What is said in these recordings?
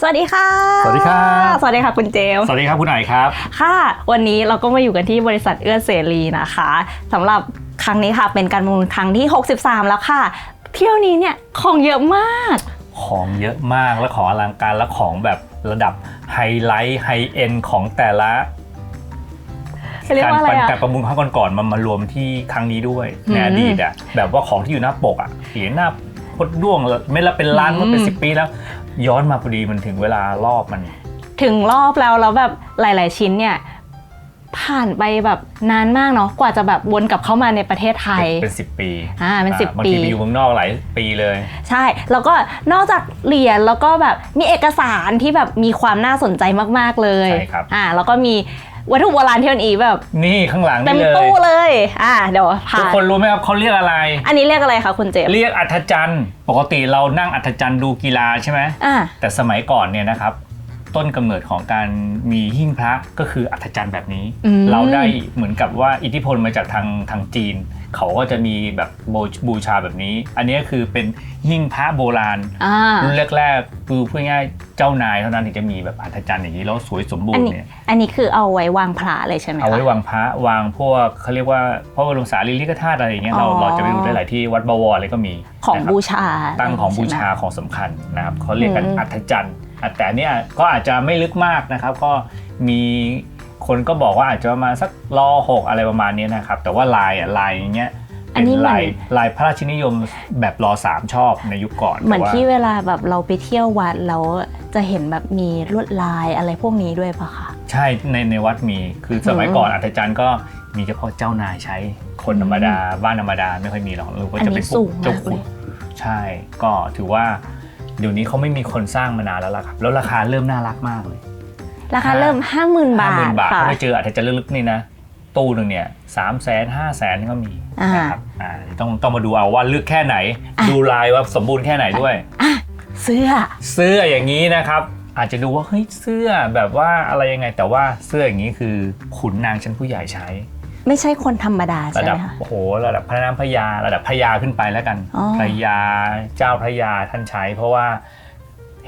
สวัสดีค่ะ สวัสดีครับ สวัสดีค่ะคุณเจมส์สวัสดีครับคุณไหนครับ ค่ะ วันนี้เราก็มาอยู่กันที่บริษัทเอื้อเสรีนะคะสำหรับครั้งนี้ค่ะเป็นการประมูลครั้งที่ 63 แล้วค่ะ เที่ยวนี้เนี่ยของเยอะมาก ของเยอะมากและของอลังการและของแบบระดับไฮไลท์ไฮเอ็นของแต่ละเรียกการว่าอะไรประอะการประมูลครั้งก่อนๆมันมารวมที่ครั้งนี้ด้วยอืมในอดีตอะแบบว่าของที่อยู่หน้าปกอะเหรียญหน้าพดด้วงไม่ละเป็นล้านอืมเมื่อเป็นสิบปีแล้ว ย้อนมาพอดีมันถึงเวลารอบมัน ถึงรอบแล้วแล้วแบบหลาย ๆ ชิ้นเนี่ยผ่านไปแบบนานมากเนาะกว่าจะแบบวนกลับเข้ามาในประเทศไทย เป็นสิบปีอ่าเป็น10บางปีทีไปอยู่เมืองนอกหลายปีเลย ใช่ แล้วก็นอกจากเหรียญแล้วก็แบบมีเอกสารที่แบบมีความน่าสนใจมาก ๆ เลยใช่ครับอ่าแล้วก็มี วัตถุโบราณที่มันอีแบบนี่ข้างหลังเต็มนี่เลยตู้เลย อ่าเดี๋ยวพาทุกคนรู้ไหมครับเขาเรียกอะไร อันนี้เรียกอะไรคะคุณเจมส์เรียกอัธจันทร์ปกติเรานั่งอัธจันทร์ดูกีฬาใช่ไหมอ่าแต่สมัยก่อนเนี่ยนะครับ ต้นกำเนิดของการมีหิ้งพระก็คืออัฐจันทร์แบบนี้ อืม เราได้เหมือนกับว่าอิทธิพลมาจากทางทางจีน เขาก็จะมีแบบบูบูชาแบบนี้ อันนี้คือเป็นหิ้งพระโบราณอ่ารุ่นแรกๆคือพูดง่ายๆเจ้านายเท่านั้นถึงจะมีแบบอัฐจันทร์อย่างนี้แล้วสวยสมบูรอันณ์นี้เนี่ยอันนี้คือเอาไว้วางพระเลยใช่ไหมคะเอาไว้วางพระวางพวกเขาเรียกว่าพระบรมสารีริกธาตุอะไรอย่างเงี้ยเราอ๋อเราจะไปดูได้หลายที่วัดบวรอะไรก็มีของนะครับบูชา ตั้งของบูใไหมชาของสำคัญนะครับเขาเรียกกันอืมอัฐจันทร์อะแต่เนี่ยก็อาจจะไม่ลึกมากนะครับ ก็มี คนก็บอกว่าอาจจะประมาณสักรอหกอะไรประมาณนี้นะครับ แต่ว่าลายอะลายอย่างเงี้ยอันเป็นนี้เหมือนลายลายพระราชนิยมแบบรอสามชอบในยุคก่อนเหมือนแต่ว่าที่เวลาแบบเราไปเที่ยววัดแล้วจะเห็นแบบมีลวดลายอะไรพวกนี้ด้วยปะคะใช่ในในวัดมีคือสมัยอืมก่อนอัฐจันทร์ก็มีเฉพาะเจ้านายใช้คนธรรมดาบ้านธรรมดาไม่ค่อยมีหรอกหรือว่าอันจะนี้เป็นพวสูกงเจ้ามากขุเลนยใช่ก็ถือว่าเดี๋ยวนี้เขาไม่มีคนสร้างมานานแล้วล่ะครับ แล้วราคาเริ่มน่ารักมากเลย ราคาเริ่ม 50,000ห้าบาหมื่ทนบาทค่ะถ้าไปเจออาจจะลึกๆนี่นะ ตู้หนึ่งเนี่ยสามแสนห้าแสนก็มีอ่านนะครับอ่าต้องต้องมาดูเอาว่าลึกแค่ไหนอะดูลายว่าสมบูรณ์แค่ไหนด้วยอะเสื้อ เสื้ออย่างนี้นะครับ อาจจะดูว่าเฮ้ยเสื้อแบบว่าอะไรยังไง แต่ว่าเสื้ออย่างนี้คือขุนนางชั้นผู้ใหญ่ใช้ ไม่ใช่คนธรรมดาระใช่ไหดัมบคะโอ้โหระดับพระนามพระยาระดับพระยาขึ้นไปแล้วกันอ๋อพระยาเจ้าพระยาท่านใช้ เพราะว่า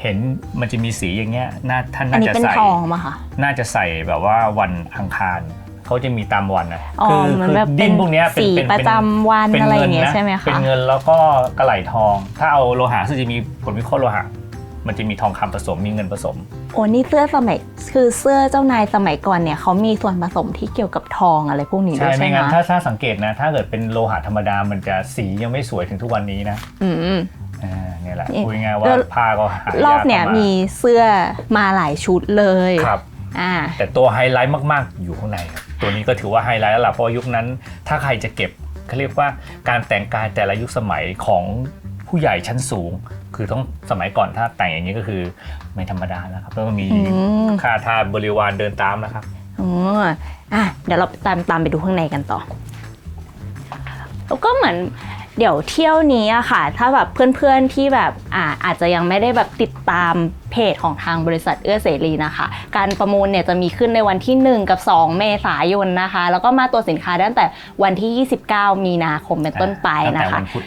เห็นมันจะมีสีอย่างเงี้ยน่าท่านอันน่านี้จะเป็นใส่ ทองมาค่ะ น่าจะใส่แบบว่าวันอังคารเขาจะมีตามวันนะอ๋อเหมือนแบบเป็นดิ้นพวกเนี้ยเป็นสีเป็นประจำวันเป็นอะไรอย่างเงิเงี้นยนะใช่ไหมเป็นคะเงินแล้วก็กระไหลทอง ถ้าเอาโลหะซึ่งจะมีผลวิเคราะห์โลหะ มันจะมีทองคำผสมมีเงินผสม โอ้นี่เสื้อสมัยคือเสื้อเจ้านายสมัยก่อนเนี่ยเขามีส่วนผสมที่เกี่ยวกับทองอะไรพวกนี้ด้ใช่วยใช่ไม่ไหมงั้นคะถ้าถ้าสังเกตนะ ถ้าเกิดเป็นโลหะธรรมดามันจะสียังไม่สวยถึงทุกวันนี้นะ อืม อ่าเนี่ยแหละนี่พูดง่ายๆว่าแล้วผ้าก็หายากรอบเนี่ยากมีเสื้อมาหลายชุดเลยครับอ่าแต่ตัวไฮไลท์มากๆ อยู่ข้างในครับตัวนี้ก็ถือว่าไฮไลท์แล้วล่ะเพราะว่ายุคนั้น ถ้าใครจะเก็บเขาเรียกว่าการแต่งกายแต่ละยุคสมัยของผู้ใหญ่ชั้นสูง คือต้องสมัยก่อนถ้าแต่งอย่างนี้ก็คือไม่ธรรมดาแล้วครับแล้วก็มีอืมค่าทาสบริวารเดินตามแล้วครับอ๋ออะเดี๋ยวเราตามตามไปดูข้างในกันต่อแล้วก็เหมือน เดี๋ยวเที่ยวนี้อะค่ะ ถ้าแบบเพื่อนๆที่แบบอ่าอาจจะยังไม่ได้แบบติดตามเพจของทางบริษัทเอื้อเสรีนะคะ การประมูลเนี่ยจะมีขึ้นในวันที่ 1 กับ 2 เมษายนนะคะ แล้วก็มาตัวสินค้าได้ตั้งแต่วันที่ 29 มีนาคมเป็นต้นไปตั้งแต่นะคะวันพุธ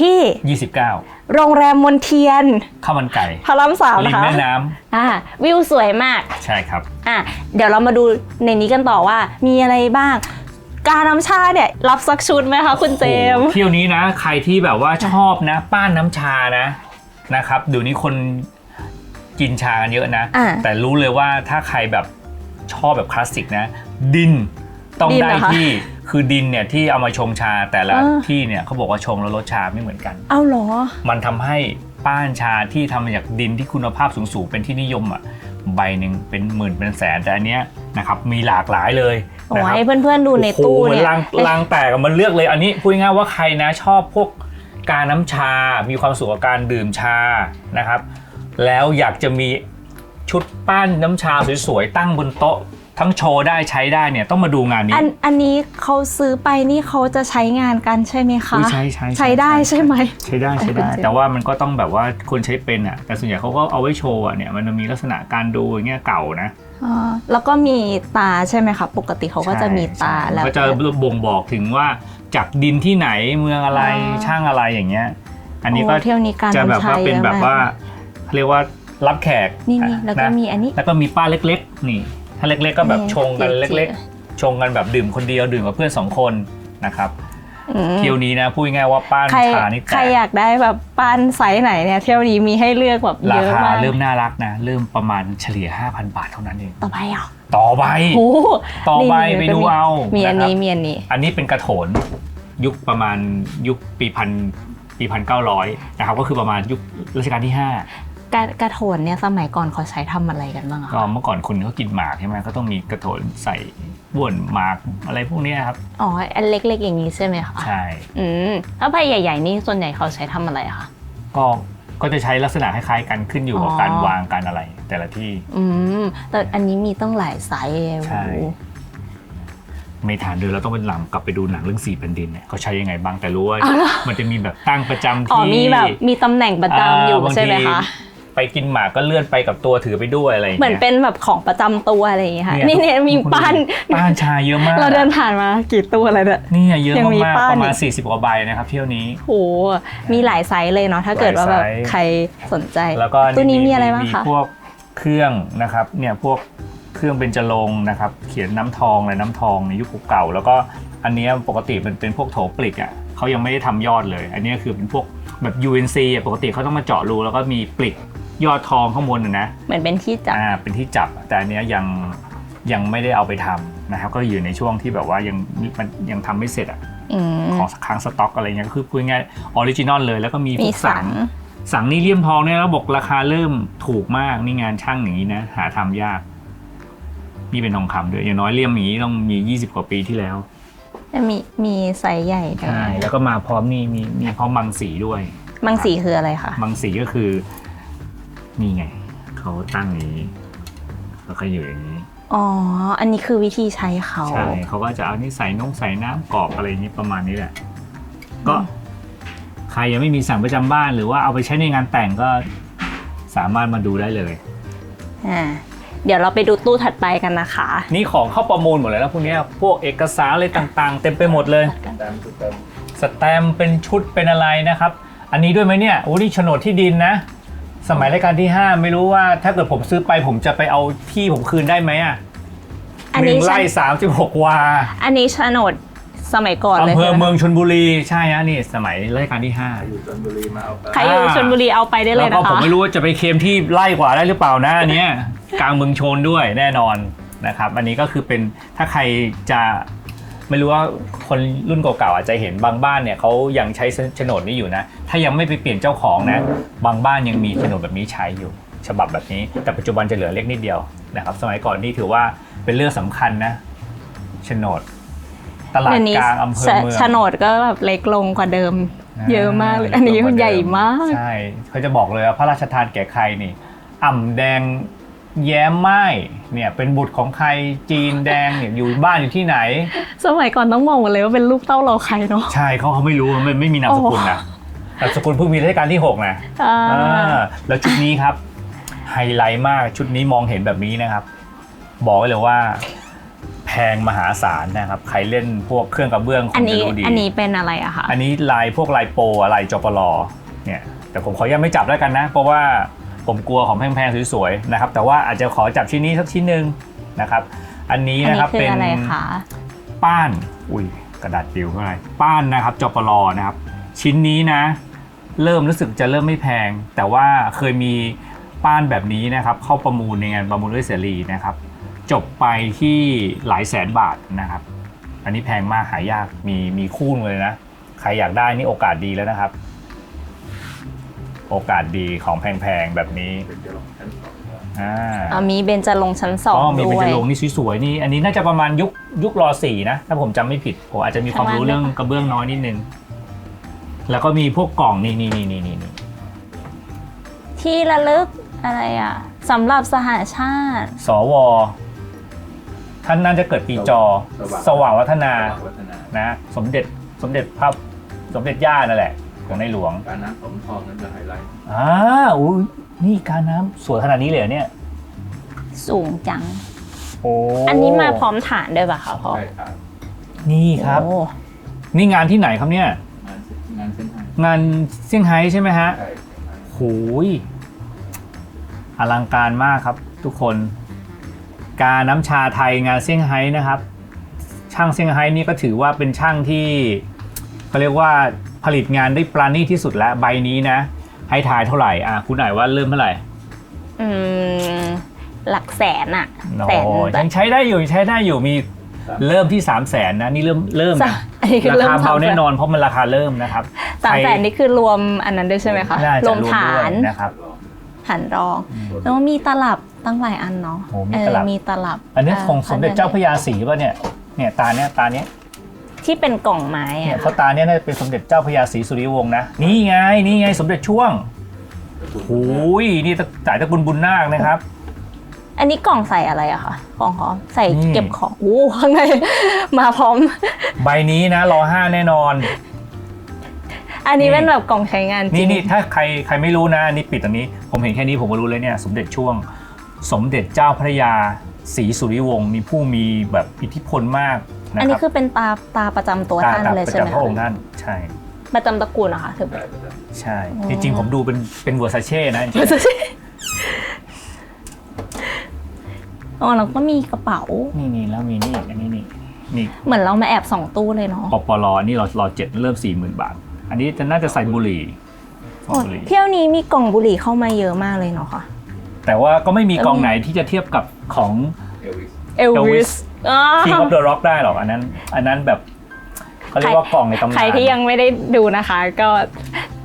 ที่ 29โรงแรมมนเทียนข้าวมันไก่พระรามสามรินะมคะแม่น้อ่าวิวสวยมากำใช่ครับอะเดี๋ยวเรามาดูในนี้กันต่อว่ามีอะไรบ้าง การน้ำชาเนี่ยรับสักชุดไหมคะคุณเจมส์โอ้โหเที่ยวนี้นะ ใครที่แบบว่าชอบนะ ป้านน้ำชานะนะครับเดี๋ยวนี้คนกินชากันเยอะนะ อะแต่รู้เลยว่าถ้าใครแบบชอบแบบคลาสสิกนะ ดินต้องดินได้เหรอคะที่คือดินเนี่ยที่เอามาชงชาแต่ละอ่า ที่เนี่ยเขาบอกว่าชงแล้วรสชาไม่เหมือนกัน เอาเหรอ มันทำให้ป้านชาที่ทำมาจากดินที่คุณภาพสูงๆเป็นที่นิยมอะ ใบหนึ่งเป็นหมื่นเป็นแสนแต่อันเนี้ยนะครับมีหลากหลายเลยโอ้นะครับให้เพื่อนๆดูในตู้โอ้โหเนี่ย ลังลังแตกอะมันเลือกเลย อันนี้พูดง่ายๆว่าใครนะชอบพวกการน้ำชา มีความสุขกับการดื่มชานะครับ แล้วอยากจะมีชุดป้านน้ำชาสวยๆตั้งบนโต๊ะ ทั้งโชว์ได้ใช้ได้เนี่ยต้องมาดูงานนี้ อันอันนี้เขาซื้อไปนี่เขาจะใช้งานกันใช่ไหมคะอุ๊ยใช้ใช้ใช้ได้ใช่ไหม ใช้ได้ใช้ได้เออแต่ว่ามันก็ต้องแบบว่าคนใช้เป็นอะแต่ส่วนใหญ่เขาก็เอาไว้โชว์อะเนี่ยมันจะมีลักษณะการดูอย่างเงี้ยเก่านะอ๋อแล้วก็มีตาใช่ไหมคะปกติเขาก็จะมีตาใช่แล้ว ก็จะบ่งบอกถึงว่าจากดินที่ไหนเมืองอะไรอ๋อ ช่างอะไรอย่างเงี้ย อันนี้ก็โเที่ยวนี้การจะแบบว่าำชเป็นแบบว่ายอะมกเขาเรียกว่ารับแขกนี่นี่แล้วก็นะมีอันนี้ แล้วก็มีป้าเล็กๆ นี่ ถ้าเล็กๆก็แบบนี่ชงกันจิ๋วๆเล็ก ๆ ชงกันแบบดื่มคนเดียวดื่มกับเพื่อนสองคนนะครับอืมเที่ยวนี้นะพูดง่ายๆว่าป้านใครชานี่ใครอยากได้แบบป้านไซส์ไหนเนี่ยเที่ยวนี้มีให้เลือกแบบราเยอะคามากเริ่มน่ารักนะเริ่มประมาณเฉลี่ย 5,000 บาทเท่านั้นเองต่อไปอะต่อใบโอ้โหต่อไปนี่ไปก็ดูเอามีอันนี้ะครับมีอันนี้ อันนี้เป็นกระโถนยุคประมาณยุคปีพันปีพันเก้าร้อยนะครับก็คือประมาณยุครัชกาลที่ 5 กระกระโถนเนี่ยสมัยก่อนเขาใช้ทำอะไรกันบ้างอะก็คะเมื่อก่อนคนเขากินหมากใช่ไหมก็ต้องมีกระโถนใส่บ้วนหมากอะไรพวกเนี้ยครับอ๋ออันเล็กๆอย่างนี้ใช่ไหมคะใช่อืมถ้าใบใหญ่ ๆ นี่ส่วนใหญ่เขาใช้ทำอะไรอะคะก็ก็จะใช้ลักษณะคล้ายๆกันขึ้นอยู่กับอ๋อการวางการอะไรแต่ละที่ อืมแต่อันนี้มีต้องหลายไซส์เลยใช่โอ้โหไม่ทานเดินเราต้องเป็นหลังกลับไปดูหนังเรื่องสี่แผ่นดินเนี่ยเขาใช้ยังไงบ้างแต่รู้ว่ามันจะมีแบบตั้งประจำที่อ๋อมีแบบมีตำแหน่งประจำอยู่บางใช่ไหมทีคะ ไปกินหมากก็เลื่อนไปกับตัวถือไปด้วยอะไรอย่างเหมือนเงี้ย เป็นแบบของประจำตัวอะไรอย่างเงี้ยค่ะ เนี่ยนี่เนี่ยมีป้านป้านชาเยอะมากเราเดินผ่านมากี่ตัวอะไรเนี่ยนี่เยอะยังมีมากป้าๆนประมาณอีก 40กว่าใบนะครับเที่ยวนี้ โห มีหลายไซส์เลยเนาะ ถ้าเกิดว่าแบบหลายไซส์ ใครสนใจ แล้วก็ตัวนี้มีอะไรบ้างมีคะ พวกเครื่องนะครับเนี่ยพวกเครื่องเบญจรงค์นะครับเขียนน้ำทองเลยน้ำทองในยุคเก่าแล้วก็อันเนี้ยปกติมันเป็นพวกโถปลิกอะเขายังไม่ได้ทำยอดเลย อันเนี้ยคือเป็นพวกแบบ UNC อะปกติเขาต้องมาเจาะรูแล้วก็มีปลิก ยอดทองข้างบนนะนะเหมือนเป็นที่จับอ่าเป็นที่จับแต่อันเนี้ยยังยังไม่ได้เอาไปทำนะครับก็อยู่ในช่วงที่แบบว่ายังมันยังทำไม่เสร็จอะอืม ของค้างสต็อกอะไรเงี้ยก็คือพูดง่ายออริจินอลเลยแล้วก็มีพมีวกสัสัง ง สังนี่เลี่ยมทองเนี่ยแล้วบอกราคาเริ่มถูกมากนี่งานช่างอย่างนี้นะหาทำยากนี่เป็นทองคำด้วยอย่างน้อยเลี่ยมอย่างนี้ต้องมี 20 กว่าปีที่แล้วแล้วมีมีไซส์ใหญ่ด้วใช่ยแล้วก็มาพร้อมนี่มีมีพร้อมมังสีด้วยมังสีคืออะไรคะมังสีก็คือ นี่ไง เขาตั้งอย่างนี้แล้วก็อยู่อย่างนี้ อ๋อ อันนี้คือวิธีใช้เขา ใช่เขาก็จะเอานี่ใส่นงใส่น้ำกรอกอะไรอย่างนี้ประมาณนี้แหละ ก็ ใครยังไม่มีสั่งประจำบ้าน หรือว่าเอาไปใช้ในงานแต่งก็สามารถมาดูได้เลย อ่า เดี๋ยวเราไปดูตู้ถัดไปกันนะคะ นี่ของเข้าประมูลหมดเลยนะพวกเนี้ยพวกเอกสารอะไรต่างๆ เต็มไปหมดเลยสแตมป์เป็นชุดเป็นอะไรนะครับ อันนี้ด้วยไหมเนี่ยโอ้นี่โฉนดที่ดินนะ สมัยรัชกาลที่ 5 ไม่รู้ว่าถ้าเกิดผมซื้อไปผมจะไปเอาที่ผมคืนได้ไหมอะอันหนี้นึ่งไร่ฉันสามสิบหกวาอันนี้โฉนดสมัยก่อนเลยอำเภอใช่ไหเมืองชนบุรีใช่ฮะนี่สมัยรัชกาลที่ 5 อยู่ชนบุรีมาเอาไปใครอยู่ชลบุรีเอาไปได้เลแล้ยวก็นะผมคะ ไม่รู้ว่าจะไปเคลมที่ไล่กว่าได้หรือเปล่านะอันเนี้ย กลางเมืองชนด้วยแน่นอนนะครับ อันนี้ก็คือเป็นถ้าใครจะ ไม่รู้ว่าคนรุ่นเก่าๆอาจจะเห็นบางบ้านเนี่ยเขายังใช้โฉนดนี้อยู่นะ ถ้ายังไม่ไปเปลี่ยนเจ้าของนะ บางบ้านยังมีโฉนดแบบนี้ใช้อยู่ ฉบับแบบนี้ แต่ปัจจุบันจะเหลือเล็กนิดเดียวนะครับ สมัยก่อนนี่ถือว่าเป็นเรื่องสำคัญนะโฉนดตลาดเดี๋ยวนี้กลางอำเภอเมืองโฉนดก็แบบเล็กลงกว่าเดิม เยอะมากเลยาอันนี้เล็กลงกว่าใหญ่เดิมาก ใช่เขาจะบอกเลยว่าพระราชทานแก่ใครนี่อ่ำแดง แย้มไม้เนี่ยเป็นบุตรของใครจีนแดงเนี่ยอยู่บ้านอยู่ที่ไหน สมัยก่อนต้องมองหมดเลยว่าเป็นลูกเต้าเราใครเนาะใช่เขาเขาไม่รู้ไม่ไม่มีนามสกุลนะนามสกุลเพิ่งมีรัชกาลที่6นะอ่าอ่าแล้วชุดนี้ครับไฮไลท์มากชุดนี้มองเห็นแบบนี้นะครับ บอกไว้เลยว่าแพงมหาศาลนะครับ ใครเล่นพวกเครื่องกระเบื้องคอันงจะนี้รู้ดีอันนี้เป็นอะไรอะคะอันนี้ลายพวกลายโปรลายจปลเนี่ยแต่ผมขอยังไม่จับแล้วกันนะ เพราะว่า ผมกลัวของแพงๆสวยๆนะครับ แต่ว่าอาจจะขอจับชิ้นนี้สักชิ้นหนึ่งนะครับ อันนี้อันนะนี้ครับคือเป็นอะไรคะป้าน อุ้ยกระดาษปิวเท่าไหร่ป้านนะครับจปลนะครับ ชิ้นนี้นะ เริ่มรู้สึกจะเริ่มไม่แพง แต่ว่าเคยมีป้านแบบนี้นะครับ เข้าประมูลในงานประมูลด้วยเสรีนะครับ จบไปที่หลายแสนบาทนะครับ อันนี้แพงมากหายากมีมีคู่เลยนะ ใครอยากได้นี่โอกาสดีแล้วนะครับ โอกาสดีของแพงๆแบบนี้เป็นจะลงชั้นสองแล้วอ่าอ่ามีเบญจรงค์ชั้นสองก็มีด้เป็นวยจะลงนี่สวยๆนี่อันนี้น่าจะประมาณยุคยุครอสี่นะ ถ้าผมจำไม่ผิดผมอาจจะมีความรู้ประมาณเรื่องนั้นปะกระเบื้องน้อยนิดนึง แล้วก็มีพวกกล่องนี่นี่นี่นี่นี่นี่ที่ระลึกอะไรอะสำหรับสหชาติ สว ท่านน่าจะเกิดปีจอ สว่างวัฒนาสว่างวัฒนานะ สมเด็จสมเด็จพระสมเด็จย่านั่นแหละ ของในหลวงการน้ำสมทองนั้นจะไฮไลท์อ่าอุ้ยนี่การน้ำสวยขนาดนี้เลยเหรอเนี่ย สูงจัง โอ้อันนี้มาพร้อมฐานด้วยป่ะคะพ่อใช่ครับนี่ครับ โอ้นี่งานที่ไหนครับเนี่ย งานงานเส้นทางงานเซี่ยงไฮ้ใช่ไหมฮะ ใช่โหยอลังการมากครับทุกคน การน้ำชาไทยงานเซี่ยงไฮ้นะครับ ช่างเซี่ยงไฮ้นี่ก็ถือว่าเป็นช่างที่เขาเรียกว่า ผลิตงานได้ปราณีตที่สุดแล้วใบนี้นะ ให้ทายเท่าไหร่อะคุณไหนายว่าเริ่มเท่าไหร่อืมหลักแสนอะโอ้แสนแบยับงใช้ได้อยู่ยังใช้ได้อยู่มีเริ่มที่3 0 0แสนนะนี่เริ่มเริ่มสานะมอันนี้คือราเริ่มคาเบาสามแสนแน่นอนเพราะมันราคาเริ่มนะครับสามแสนใครนี่คือรวมอันนั้นด้วยใช่ไหมคะน่ารจะวมรวมฐาด้วยนนะครับฐานรอง แล้วมีตลับตั้งหลายอันเนาะโอ้มีเออตลับมีตลับ อันนี้ของสมเด็จเจ้าพอันระยาศรีป่ะเนี่ยเนี่ยตาเนี้ยตาเนี้ย ที่เป็นกล่องไม้เนี่ยอะเพราะตาเนี้ยน่าจะเป็นสมเด็จเจ้าพระยาศรีสุริยวงศ์นะ นี่ไง นี่ไงสมเด็จช่วงโอ้ยนี่สายตระกุลบุญนาคนะครับ อันนี้กล่องใส่อะไรอะคะกล่องของใส่นี่ เก็บของโอ้ข้างใน มาพร้อม ใบนี้นะรอห้าแน่นอน อันนี้นี่ เป็นแบบกล่องใช้งานจรินี่งนี่ถ้าใครใครไม่รู้นะอันนี่ปิดตรงนี้ ผมเห็นแค่นี้ผมก็รู้เลยเนี่ยสมเด็จช่วง สมเด็จเจ้าพระยาศรีสุริวงศ์มีผู้มีแบบอิทธิพลมากนะ อันคนี้รับคือเป็นตาตาประจำตัวตาท่านตับเลยประใช่ไหมจำพระคะองค์ท่านใช่ประจำตระกูลเหรอคะถือได้ได้ใช่ อ๋อจริงๆผมดูเป็นเป็นเวอร์ซาเช่นะจริงอ๋อแล้วก็มีกระเป๋าๆนี่นี่แล้วมีนี่อีกอันนี้นี่นี่เหมือนเรามาแอบสองตู้เลยเนาะปปลนี่เรารอเจ็ดเริ่มสี่หมื่นบาท อันนี้จะน่าจะใส่บุหรี่โอ้ยบุหรี่ เที่ยวนี้มีกล่องบุหรี่เข้ามาเยอะมากเลยเนาะค่ะ แต่ว่าก็ไม่มีกองไหนที่จะเทียบกับของ เอลวิส เอลวิส King of the Rock ได้หรอกอันนั้น อันนั้นแบบเขาเรียกว่ากล่องในตำนาน ใครที่ยังไม่ได้ดูนะคะ ก็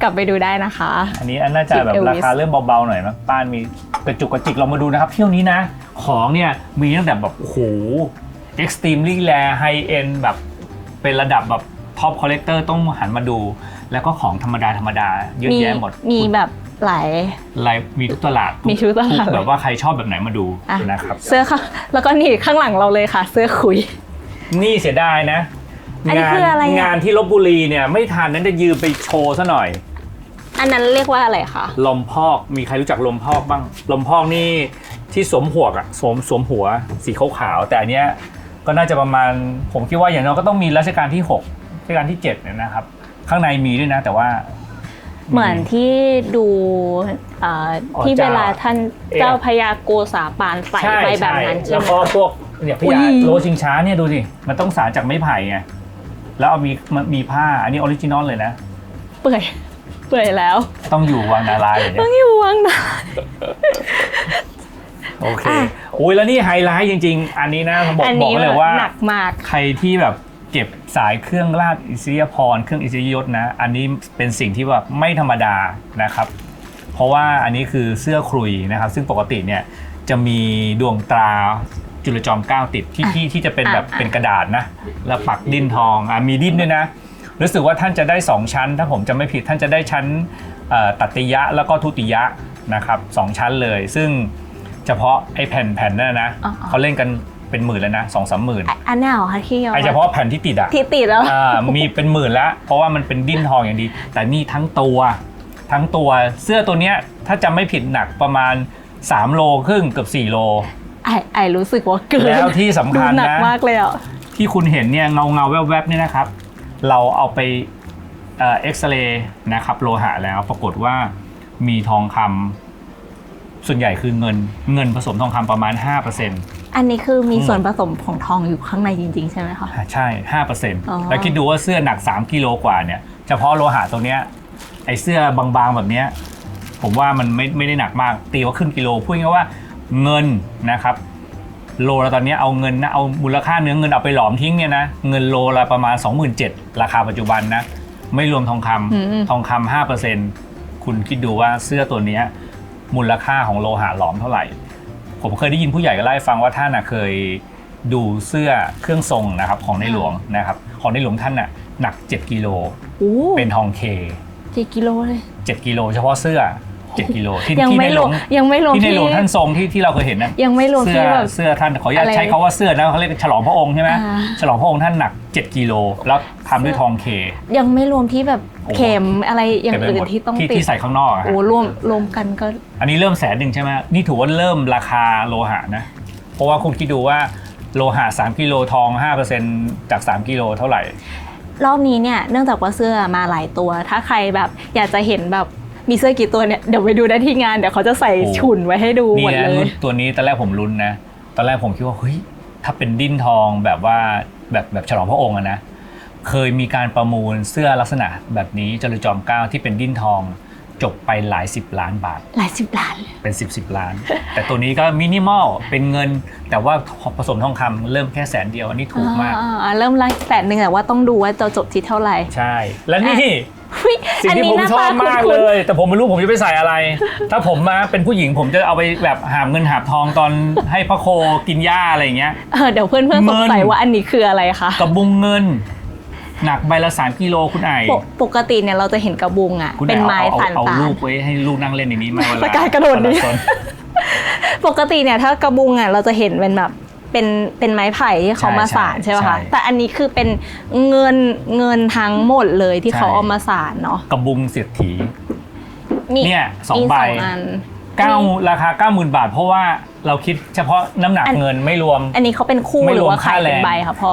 กลับไปดูได้นะคะ อันนี้อันน่าจะแบบ King Elvis ราคาเริ่มเบาๆหน่อยนะป้านมีกระจุกกระจิกเรามาดูนะครับ เที่ยวนี้นะ ของเนี่ยมีตั้งแต่แบบโอ้โห extremely rare high end แบบเป็นระดับแบบ top collector ต้องหันมาดู แล้วก็ของธรรมดาธรรมดาเยอะมีแยะหมด มีแบบ หลาย ลายมีทุกตลาดมีทุกตลาด แบบว่าใครชอบแบบไหนมาดูอะนะครับ เสื้อค่ะแล้วก็นี่ข้างหลังเราเลยค่ะ เสื้อคุย นี่เสียดายนะ อันนี้งานคืออะไรอะงานที่ลบบุรีเนี่ยไม่ทันนั้นจะยืมไปโชว์ซะหน่อย อันนั้นเรียกว่าอะไรคะลมพอกมีใครรู้จักลมพอกบ้าง ลมพอกนี่ที่สวมหัวกอะสวมสวมหัวสีขาวๆแต่อันเนี้ยก็น่าจะประมาณผมคิดว่าอย่างน้อยก็ต้องมีรัชกาลที่6รัชกาลที่7เนี่ยนะครับ ข้างในมีด้วยนะ แต่ว่า เหมือนที่ดูเอ่ออ๋อที่เจ้าเวลาท่านเอ๊ะเจ้าพญาโกษาปานใส่ใช่ไปแบบใช่นั้นใช่แล้วไหมก็พวกเนี่ยพอุ๊ยายโลชิงช้าเนี่ยดูสิ มันต้องสารจากไม้ไผ่ไงแล้วเอามีมันมีผ้าอันนี้ออริจินอลเลยนะ เปื่อยเปื่อยแล้ว ต้องอยู่วังนารายณ์อย่างเงี้ต้อยงอยู่วังนะโอเคอะโอ้ยแล้วนี่ไฮไลท์จริง ๆ อันนี้นะบอกอันบอกนี้เลยว่าหนักมากใครที่แบบ เก็บสายเครื่องราชอิสริยาภรณ์เครื่องอิสริยยศนะ อันนี้เป็นสิ่งที่แบบไม่ธรรมดานะครับ เพราะว่าอันนี้คือเสื้อครุยนะครับ ซึ่งปกติเนี่ยจะมีดวงตราจุลจอมเกล้าติดที่ที่ที่จะเป็นแบบอะเป็นกระดาษนะ แล้วปักดิ้นทองอะมีดิ้นด้วยนะ รู้สึกว่าท่านจะได้ 2 ชั้น ถ้าผมจะไม่ผิดท่านจะได้ชั้นเอ่อตัตติยะแล้วก็ทุติยะนะครับสองชั้นเลย ซึ่งเฉพาะไอ้แผ่นแผ่นนั่นนะอ๋อเขาเล่นกัน เป็นหมื่นแล้วนะสองสามหมื่นอะอันนี้เหรอคะที่เอาไอเฉพาะแผ่นที่ติดอะที่ติดแล้วอ่ามีเป็นหมื่นแล้ว เพราะว่ามันเป็นดิ้นทองอย่างดี แต่นี่ทั้งตัว ทั้งตัวเสื้อตัวเนี้ยถ้าจำไม่ผิดหนักประมาณ 3 โลครึ่งเกือบ4โลไอไอรู้สึกว่าเกินแล้วที่สำคัญดูหนักนะมากเลยอะที่คุณเห็นเนี่ยเงาเงาๆแวบๆเนี่ยนะครับ เราเอาไปเอ่อ็กซเรย์นะครับโลหะแล้วปรากฏว่ามีทองคำส่วนใหญ่คือเงินเงินผสมทองคำประมาณ 5% อันนี้คือมีอืมส่วนผสมของทองอยู่ข้างในจริง ๆ ใช่ไหมคะอ่าใช่อ๋อ5%แล้วคิดดูว่าเสื้อหนัก 3กิโลกว่าเนี่ยเฉพาะโลหะตัวเนี้ยไอเสื้อบางๆแบบเนี้ยผมว่ามันไม่ไม่ได้หนักมาก ตีว่าครึ่งกิโลพูดง่ายๆว่าเงินนะครับโลละตอนนี้เอาเงินนะเอามูลค่าเนื้อเงินเอาไปหลอมทิ้งเนี่ยนะเงินโลละประมาณ 27,000ราคาปัจจุบันนะ ไม่รวมทองคำอืมทองคำ5%คุณคิดดูว่าเสื้อตัวเนี้ยมูลค่าของโลหะหลอมเท่าไหร่ ผมเคยได้ยินผู้ใหญ่ก็เล่าให้ฟังว่าท่านน่ะเคยดูเสื้อเครื่องทรงนะครับของในหลวงนะครับ ของในหลวงท่านน่ะหนัก 7กิโลโอ้เป็นทองเคกี่กิโลเลย 7กิโลเฉพาะเสื้อ 7กิโลที่ยังที่ไม่ในหรลววมงยังไม่รวมที่ในที่หลวงท่านทรงที่ที่เราเคยเห็นนะยังไม่รวมเสื้ที่อแบบ เสื้อท่านขออนุญาตอะไรใช้คาว่าเสื้อนะเขาเรียกฉลองพระองค์ใช่ไหมอ่า ฉลองพระองค์ท่านหนัก 7กิโลแล้วทำด้วยทองเค ยังไม่รวมที่แบบโอ้โห เข็มอะไรอย่างเต็มไปอื่หมนดที่ต้องที่ติดที่ใส่ข้างนอกอะฮะ โอ้รวมรวมกันก็ อันนี้เริ่มแสนหนึ่งใช่ไหมนี่ถือว่าเริ่มราคาโลหะนะ เพราะว่าคุณคิดดูว่าโลหะ 3 กิโลทอง 5%จาก 3 กิโลเท่าไหร่ รอบนี้เนี่ยเนื่องจากว่าเสื้อมาหลายตัว ถ้าใครแบบอยากจะเห็นแบบ มีเสื้อกี่ตัวเนี่ยเดี๋ยวไปดูได้ที่งานเดี๋ยวเขาจะใส่โอ้ฉุนไว้ให้ดูหมนี่ดนะเลรุ่ยนตัวนี้ตอนแรกผมลุ้นนะตอนแรกผมคิดว่าเฮ้ยถ้าเป็นดิ้นทองแบบว่าแบบแบบฉลองพระองค์อะนะเคยมีการประมูลเสื้อลักษณะแบบนี้จรุจอมเกล้าที่เป็นดิ้นทองจบไปหลายสิบล้านบาท หลายสิบล้านเลยเป็น10บสล้าน แต่ตัวนี้ก็มินิมอลเป็นเงิน แต่ว่าผสมทองคำเริ่มแค่แสนเดียวอันนี้ถูกมากอ่อ่เริ่มละแสนหนึ่งแต่ว่าต้องดูว่าจะจบที่เท่าไหร่ ใช่ และนี่อุ๊ย สิ่งอันที่นี้ผมหน้าชอตาบมากคุ้เลนยแต่ผมไม่รู้ผมจะไปใส่อะไร ถ้าผมมาเป็นผู้หญิงผมจะเอาไปแบบหาบเงินหาบทองตอนให้พระโคกินหญ้าอะไรอย่างเงี้ยๆเออเดี๋ยวเพื่อนเพื่อนๆสงสัยเงินว่าอันนี้คืออะไรคะกระบุงเงิน หนักใบละสามกิโลคุณไอปกปกติเนี่ยเราจะเห็นกระบุงอะคุณเป็นไอไม้เอาสานเอาสาลูนกไว้ให้ลูกนั่งเล่นในนี้ไหมาเวสลากายกระโดดดิเวลาซนปกติเนี่ยถ้ากระบุงอะเราจะเห็นเป็นแบบ เป็นเป็นไม้ไผ่ที่เขาใช่มาสานใช่ใช่ไหมใช่คะแต่อันนี้คือเป็นเงินเงินทั้งหมดเลยที่ใช่เขาเอามาสานเนาะกระบุงเศรษฐีมีเนี่ยสองมีใบอันเก้าราคา90,000บาท เพราะว่าเราคิดเฉพาะน้ำหนักอันเงินไม่รวม อันนี้เขาเป็นคู่ไม่หรืรอวมว่าขายค่าแรงเป็นใบคะพ่อ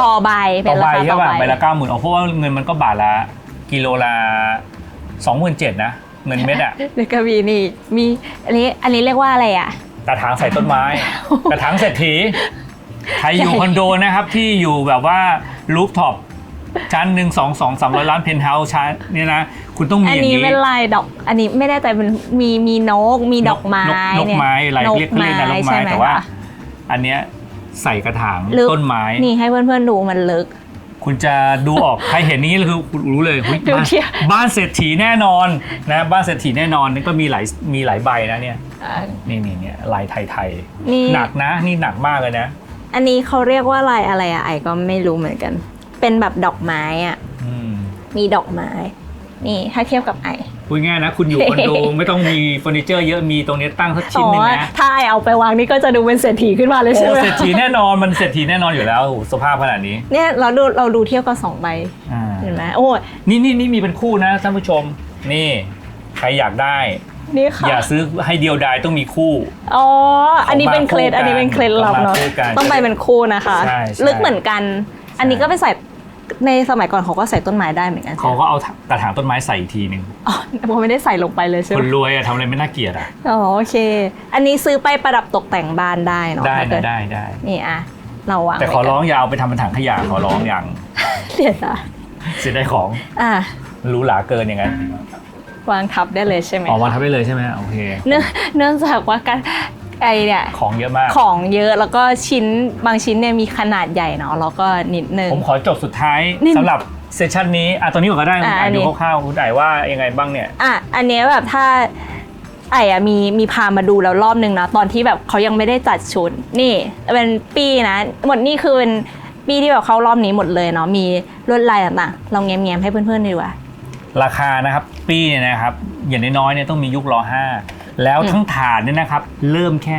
ต่อไปต่อใบเป็ต่อนใบราคาใช่ต่อป่ะใบใบละเก้าหมื่นเพราะว่าเงินมันก็บาทละกิโลละสองหมื่นเจ็ดนะเงินเม็ดอะเดี๋ยวก็มีนี่มีอันนี้อันนี้เรียกว่าอะไรอะ กระถางใส่ต้นไม้ กระถางเศรษฐีใครอยู่ใหญ่คอนโดนะครับที่อยู่แบบว่ารูฟท็อปชั้นหนึ่งสองสองสามร้อยล้านเพนท์เฮาส์ชั้นเนี่ยนะ คุณต้องมีอันอย่างนี้นี้เป็นลายดอก อันนี้ไม่ได้แต่เป็นมีมีนก มีดอกไม้นกนกเนี่ยไม้อะไรเรียกเรียกนะนกไม้ใช่หแต่ว่าคะอันเนี้ยใส่กระถางลึกต้นไม้ นี่ให้เพื่อนๆดูมันลึก คุณจะดูออกใครเห็นนี้คือคุณรู้เลยเฮ้ยดูบ้านเทียบบ้านเศรษฐีแน่นอนนะบ้านเศรษฐีแน่นอนนี่ก็มีหลายมีหลายใบนะเนี่ยอ่า นี่นี่เนี่ยลายไทยนี่ ๆหนักนะนี่หนักมากเลยนะอันนี้เขาเรียกว่าลายอะไรอะไอก็ไม่รู้เหมือนกัน เป็นแบบดอกไม้อะอืมมีดอกไม้ นี่ถ้าเทียบกับไอพูดง่ายนะ คุณอยู่คอนโด ไม่ต้องมีเฟอร์นิเจอร์เยอะมีตรงนี้ตั้งสักชิ้นอ๋อหนึงนะถ้าไอเอาไปวางนี่ก็จะดูเป็นเศรษฐีขึ้นมาเลยโอ้ใช่ไหมเศรษฐีแน่นอนมันเศรษฐีแน่นอนอยู่แล้วโอ้โหสภาพขนาดนี้เนี่ยเราดูเราดูเทียบกับสองใบอ่าเห็นไหมโอ้ยนี่นี่นี่มีเป็นคู่นะท่านผู้ชม นี่ใครอยากได้ นี่ค่ะ อย่าซื้อให้เดียวดายต้องมีคู่ อ๋อ อันนี้เป็นเคล็ดเขามาคู่กันอันนี้เป็นเคล็ดลับเนาะเขามาคู่กันต้องไปเป็นคู่นะคะใช่ใช่ลึกเหมือนกัน อันนี้ก็ไปใส่ในสมัยก่อนเขาก็ใส่ต้นไม้ได้เหมือนกันใช่เขาไหมก็เอากระถางต้นไม้ใส่อีกทีหนึ่งอ๋อผมไม่ได้ใส่ลงไปเลยใช่ไหคมนรวยอะทำอะไรไม่น่าเกลียดอะอ๋อโอเค อันนี้ซื้อไปประดับตกแต่งบ้านได้เนาะได้ถ้าเกินะได้ได้นี่อะเราวางแต่ขอร้องอย่าเอาไปทำเป็นถังขยะขอร้องอย่างเดี๋ยวนะเสียดายของอะหรู้หลาเกินอย่างนั้น วางทับได้เลยใช่ไหมออกมาทำได้เลยใช่ไหมโอเคเนื่องเนื่องจากว่าการไอเนี่ยของเยอะมากของเยอะแล้วก็ชิ้นบางชิ้นเนี่ยมีขนาดใหญ่เนาะแล้วก็นิดนึงผมขอจบสุดท้ายนี่สำหรับเซสชันนี้อะตอนนี้ก่อนก็ได้คุณอะอ่าอันนนี้ดูคร่าวๆคุณไอ่ว่ายังไงบ้างเนี่ยอะอันเนี้ยแบบถ้าไอ้อะมีมีพามาดูแล้วรอบนึงนะตอนที่แบบเขายังไม่ได้จัดชุดนี่เป็นปีนะหมดนี่คือเป็นปีที่แบบเข้ารอบนี้หมดเลยเนาะมีลวดลายต่างๆลองแง้มๆให้เพื่อนๆดูว่า ราคานะครับปีเนี่ยนะครับอย่างน้อยๆเนี่ยต้องมียุครอห้าแล้วทั้งถาดเนี่ยนะครับเริ่มแค่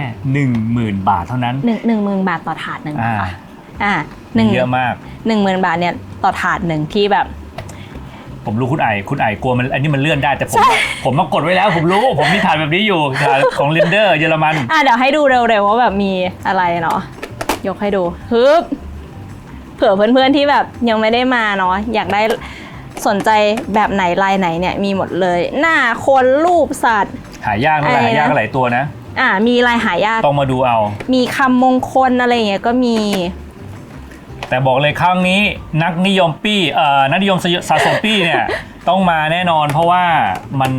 10,000 บาทเท่านั้นหนึ่งหนึ่งหมื่นบาทต่อถาดหนึ่งอ่านะคะอะหนึ่งเยอะมาก หนึ่งหมื่นบาทเนี่ยต่อถาดหนึ่งที่แบบ ผมรู้คุณไอคุณไอกลัวมันอันนี้มันเลื่อนได้แต่ผมใช่ผมมากดไว้แล้ว ผมรู้ผมมีถาดแบบนี้อยู่ถาดของเรนเดอร์เยอรมันอะเดี๋ยวให้ดูเร็วๆว่าแบบมีอะไรเนาะยกให้ดูฮึบเผื่อเพื่อนๆที่แบบยังไม่ได้มาเนาะอยากได้ สนใจแบบไหนลายไหนเนี่ยมีหมดเลย หน้าคนรูปสัตว์ หายากนะอะไรนะหายากหลายตัวนะ อ่ามีลายหายาก ต้องมาดูเอา มีคำมงคลอะไรอย่างเงี้ยก็มี แต่บอกเลยครั้งนี้นักนิยมปี้เอ่อนักนิยมสะสมปี้เนี่ย ต้องมาแน่นอนเพราะว่ามัน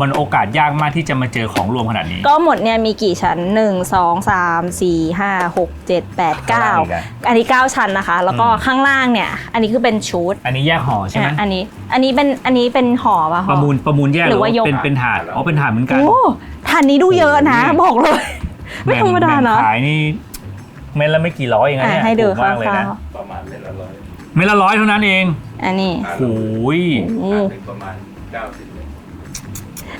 มันโอกาสยากมากที่จะมาเจอของรวมขนาดนี้ ก็หมดเนี่ยมีกี่ชั้นหนึ่งสองสามสี่ห้าหกเจ็ดแปดเก้าข้างล่างอีกอะอันนี้เก้าชั้นนะคะ แล้วก็อืมข้างล่างเนี่ย อันนี้คือเป็นชุด อันนี้แยกห่อใช่ไหมอะอันนี้ อันนี้เป็นอันนี้เป็นห่อป่ะประมูลประมูลแยกหรือว่ายกเป็นเป็นถาดอ๋อเป็นถาดเหมือนกันโอ้ฐานนี้ดูเยอะนะโอ้โหบอกเลย ไม่ธรรมดาแบ่งเนาะขายนี่เม็ดละไม่กี่ร้อยเองนะอะเนี่ยให้ดูถูกคร่มากเลยนะาวประมาณเม็ดละร้อยเม็ดละร้อยเท่านั้นเองๆอันนี้โอ้ยโอ้ถาดหนึ่งประมาณเก้าสิบเม็ด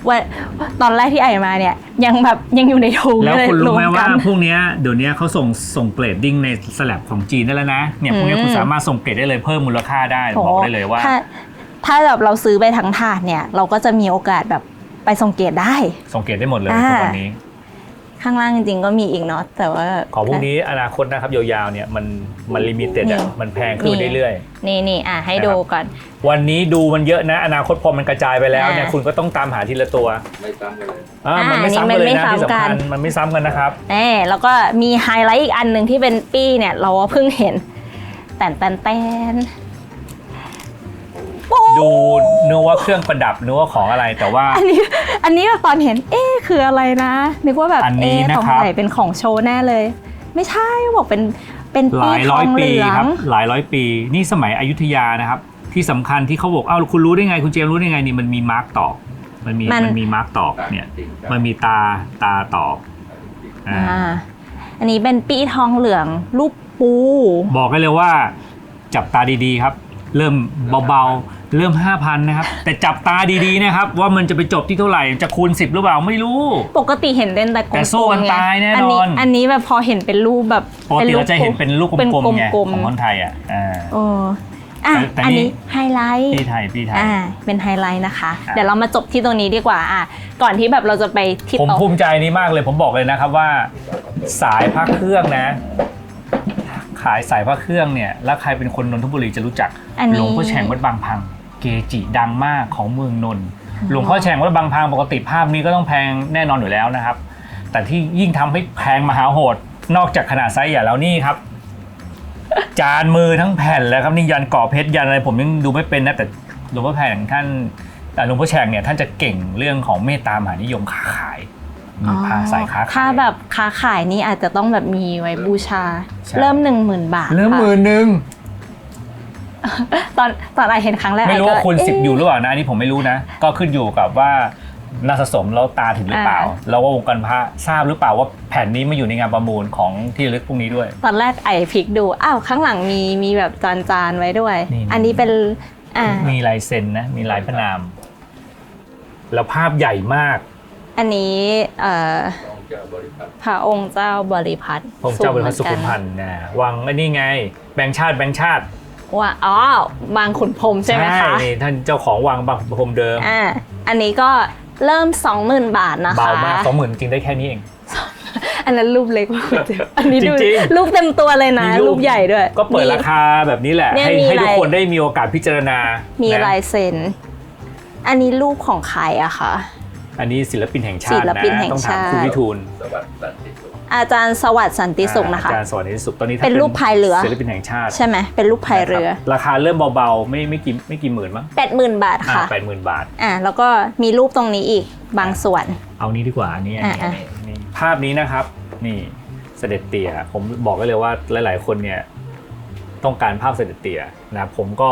ว่าตอนแรกที่ไอมาเนี่ย ยังแบบยังอยู่ในถุงแล้วเลยคุณรู้ไหมวว่ากันพวกเนี้ยเดี๋ยวนี้เขาส่งส่งเกรดดิ้งในสลับของจีนได้แล้วนะเนี่ยพวกเนี้ยอืมคุณสามารถส่งเกรดได้เลยเพิ่มมูลค่าได้บอกได้เลยว่าถ้าถ้าแบบเราซื้อไปทั้งถาดเนี่ย เราก็จะมีโอกาสแบบไปส่งเกตได้ ส่งเกรดได้หมดเลยอ่าทุกวันนี้ ขข้างล่างจริงๆก็มีอีกเนาะแต่ว่า ของพวกนี้อนาคตนะครับยาวๆเนี่ยมันมันลิมิเต็ดนี่อะมันแพงขึ้นเรื่อยนี่นี่อะให้นะครับดูก่อนๆวันนี้ดูมันเยอะนะ อนาคตพอมันกระจายไปแล้วเนี่ยอ่าคุณก็ต้องตามหาทีละตัว ไม่ซ้ำกันเลยอ่าอ่ามันไม่นี่ซ้ำมักันนเลยไม่นะที่ซ้ำสำกัคัญนมันไม่ซ้ำกันนะครับแน่แล้วก็มีไฮไลท์อีกอันหนึ่งที่เป็นปี้เนี่ยเราเพิ่งเห็นแตนแตนแตน โอ้ดูนึกว่าเครื่องประดับนึกว่าของอะไรแต่ว่า อันนี้อันนี้แบบตอนเห็นเอ๊ะคืออะไรนะ นึกว่าแบบอันนี้เอ๊ะนะของครับใส่เป็นของโชว์แน่เลย ไม่ใช่บอกเป็นเป็นหปี้ลายทร้ออยงเหปีลืองครับหลายร้อยปี นี่สมัยอยุธยานะครับ ที่สำคัญที่เขาบอกเอ้าคุณรู้ได้ไง คุณเจมส์รู้ได้ไงนี่มันมีมาร์กตอกมันมีมันมันมีมาร์กตอกเนี่ยมันมีตาตาตอกอ่า อ่าอันนี้เป็นปี้ทองเหลืองรูปปู บอกให้เลยว่าจับตาดีๆครับ เริ่มเบาๆ เริ่ม 5,000 นะครับ แต่จับตาดีๆนะครับ ว่ามันจะไปจบที่เท่าไหร่ จะคูณ 10 หรือเปล่าไม่รู้ ปกติเห็นเล่นแต่กลมๆแต่สู้กันไงตายแน่นอน อันี้อันนี้แบบพอเห็นเป็นรูปแบบปกติเราจะเห็นเป็นลูกกลมๆไงกลขมองคนไทยอะอ่า ๆโอ้อะแต่แต่อันนี่นี้ไฮไลท์ พี่ไทยพี่ไทย อ่า เป็นไฮไลท์นะคะ ครับ เดี๋ยวเรามาจบที่ตรงนี้ดีกว่าอะก่อนที่แบบเราจะไปที่ผมโต๊ะภูมิใจนี้มากเลยผมบอกเลยนะครับว่า สายพระเครื่องนะ ขายสายพระเครื่องเนี่ย แล้วใครเป็นคนนนทบุรีจะรู้จัก อันนี้หลวงพ่อแฉงวัดบางพัง เกจิดังมากของเมืองนนท์หลวงพ่อแฉงวัดบางพังปกติภาพนี้ก็ต้องแพงแน่นอนอยู่แล้วนะครับ แต่ที่ยิ่งทำให้แพงมหาโหด นอกจากขนาดไซส์ใหญ่แล้วนี่ครับ จานมือทั้งแผ่นแล้วครับนี่ยันก่อเพชรยันอะไรผมยังดูไม่เป็นนะแต่หลวงพ่อแผงท่านแต่หลวงพ่อแฉงเนี่ยท่านจะเก่งเรื่องของเมตตามหานิยมค้าขายมีพาสายค้าขายถ้าแบบค้าขายนี่อาจจะต้องแบบมีไว้บูชาใช่เริ่มหนึ่งหมื่นบาท เริ่มค่ะหมื่นหนึ่ง ตอนตอนไอเห็นครั้งแรกไม่รู้ว่าอ้ก็คุณสิบเะอยู่หรือเปล่านะอันนี่ผมไม่รู้นะ ก็ขึ้นอยู่กับว่าน่าสะสมแล้วตาถึงหรือเปล่าอ่า แล้วว่าวงการพระทราบหรือเปล่าว่าแผ่นนี้มาอยู่ในงานประมูลของที่ระลึกพวกนี้ด้วย ตอนแรกไอพลิกดูอ้าวข้างหลังมีมีแบบจานจานๆไว้ด้วยนี่อันนี้เป็นอ่ามีลายเซ็นนะมีลายพระนาม แล้วภาพใหญ่มาก อันนี้เอ่อต้องเจ้าบริษัทพระองค์เจ้าบริพัตรพระเจ้าบริพัตรสุสูขุงมเหพัอนธ์นะวังอันนี้ไง แบงค์ชาติแบงค์ชาติกัน ว่าอ๋อบางขุนพรหมใช่ไหมคะนี่ท่านเจ้าของวังบางพรมเดิมอ่าอันนี้ก็เริ่ม 20,000 บาทนะคะเบามากสองหมื่นจริงได้แค่นี้เอง อันนั้นรูปเล็กมากอันนี้ดูจริงๆรูปเต็มตัวเลยนะมีรูปใหญ่ด้วย ก็เปิดมีราคาแบบนี้แหละเนี่ยให้มีให้ทุกลายคนได้มีโอกาสพิจารณา มีนะลายเซ็น อันนี้รูปของใครอะคะอันนี้ศิลปินแห่งชาติศิลปินนะแห่งต้องถามชาติคุณวิทูลสวัสดิ์สันติสุข อาจารย์สวัสดิ์สันติสุขนะคะอาจารย์สอนนิสุขตอนนี้ท่าเป็นรูปพายเรือศิลปินแห่งชาติใช่ไหมเป็นรูปพายเรือนะครับราคาเริ่มเบาๆไม่ไม่กี่ไม่กี่หมื่นมั้ง80,000บาทค่ะแปดหมื่นบาทอ่าแล้วก็มีรูปตรงนี้อีกบางส่วน เอานี้ดีกว่าอันนี้อันนี้อะอันนี้นี่ภาพนี้นะครับนี่เสด็จเตี่ยผมบอกได้เลยว่าหลาย ๆ คนเนี่ยต้องการภาพเสด็จเตี่ยนะผมก็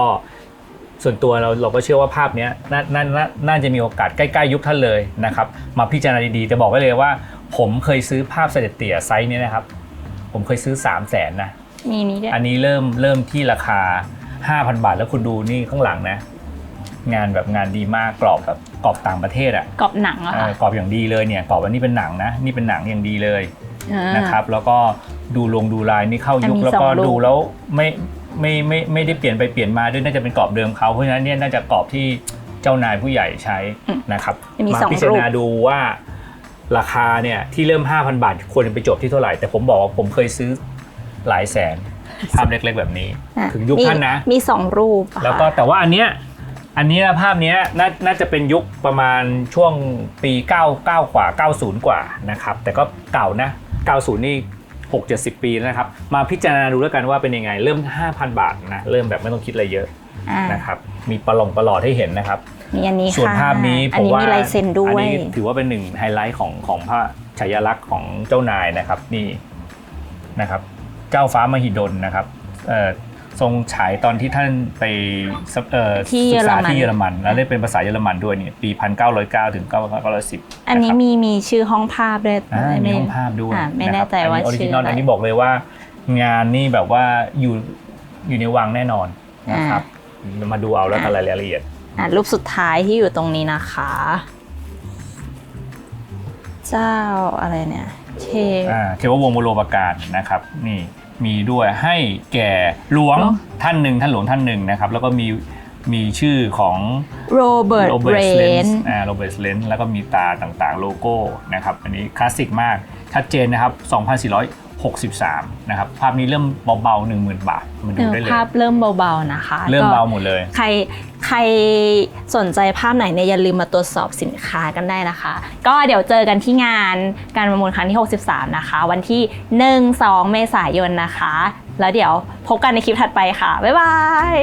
ส่วนตัวเราเราก็เชื่อว่าภาพเนี้ยนานานาน่าจะมีโอกาสใกล้ ๆ ยุคท่านเลยนะครับ มาพิจารณาดีๆแต่บอกไว้เลยว่า ผมเคยซื้อภาพเสด็จเตี่ยไซส์เนี้ยนะครับ ผมเคยซื้อ 3 0 0แสนนะ มีนี้ด้วยอันนี้เริ่มเริ่มที่ราคา 5,000 บาท แล้วคุณดูนี่ข้างหลังนะ งานแบบงานดีมากกรอบแบบกรอบต่างประเทศอะกรอบหนังอะเอค่ะอกรอบอย่างดีเลยเนี่ยกรอบอันนี้เป็นหนังนะ นี่เป็นหนังอย่างดีเลยอ่า นะครับ แล้วก็ดูลงดูลายนี่เข้ายุคอันนี้แล้วก็สองรูป ดูแล้วไม่ไม่ไม่ไม่ได้เปลี่ยนไปเปลี่ยนมาด้วยน่าจะเป็นกรอบเดิมเขาเพราะฉะนั้นเนี่ยน่าจะกรอบที่เจ้านายผู้ใหญ่ใช้นะครับมีมาสองพิจารรูป ณาดูว่า ราคาเนี่ยที่เริ่ม 5,000 บาทควรจะไปจบที่เท่าไหร่ แต่ผมบอกว่าผมเคยซื้อหลายแสนภาพเล็กๆแบบนี้อะถึงยุคมีท่านนะมีสองรูปอะแล้วก็ค่ะแต่ว่าอันเนี้ยอันเนี้ยภาพเนี้ยน่าน่าจะเป็นยุคประมาณช่วงปี 99 กว่า 90 กว่านะครับ แต่ก็เก่านะ 90 นี่ 6 70 ปีแล้วนะครับ มาพิจารณาดูแล้วกันว่าเป็นยังไง เริ่ม 5,000 บาทนะ เริ่มแบบไม่ต้องคิดอะไรเยอะอ่านะครับ มีปลองประหลอดให้เห็นนะครับ มีอันนี้ส่วนค่ะภาพนี้อัผนมนี้ว่ามีลายเซ็นด้วอัยนี้ถือว่าเป็นหนึ่งไฮไลท์ของของพระฉายาลักษณ์ของเจ้านายนะครับนี่นะครับ เจ้าฟ้ามหิดลนะครับเอ่อ ทรงฉายตอนที่ท่านไปสเอ่อที่ศึกษาเยอรมันที่เยอรมัน แล้วได้เป็นภาษาเยอรมันด้วยเนี่ยปี 1909 ถึง 1910 อันนี้มีมีชื่อห้องภาพด้วยอ่าไมีห้องภาพด้วยอ่าไม่ะครับแน่ใจว่าออริชื่จิอนอลอะไรอันนี้บอกเลยว่างานนี่แบบว่าอยู่อยู่ในวังแน่นอนนะครับมาดูเอาแล้วกันรายละเอียดอะรูปสุดท้ายที่อยู่ตรงนี้นะคะ เจ้าอะไรเนี่ยเทพอ่าเทววงศ์วโรปการนะครับนี่ มีด้วยให้แก่หลวงหลวงท่านหนึ่งท่านหลวงท่านหนึ่งนะครับ แล้วก็มีมีชื่อของโรเบิร์ตโรเบิเรร์ตเลนนส์อ่าโรเบิร์ตเลนส์แล้วก็มีตาต่างๆ โลโก้นะครับ อันนี้คลาสสิกมากฉชัดเจนนะครับ 2,463 นะครับ ภาพนี้เริ่มเบาๆ 10,000 บาท มาดูได้เลย ภาพเริ่มเบาๆนะคะ เริ่มก็เบาหมดเลย ใครใครสนใจภาพไหนเนี่ยอย่าลืมมาตรวจสอบสินค้ากันได้นะคะ ก็เดี๋ยวเจอกันที่งานการประมูลครั้งที่ 63 นะคะ วันที่ 1-2 เมษายนนะคะ แล้วเดี๋ยวพบกันในคลิปถัดไปค่ะ บ๊ายบาย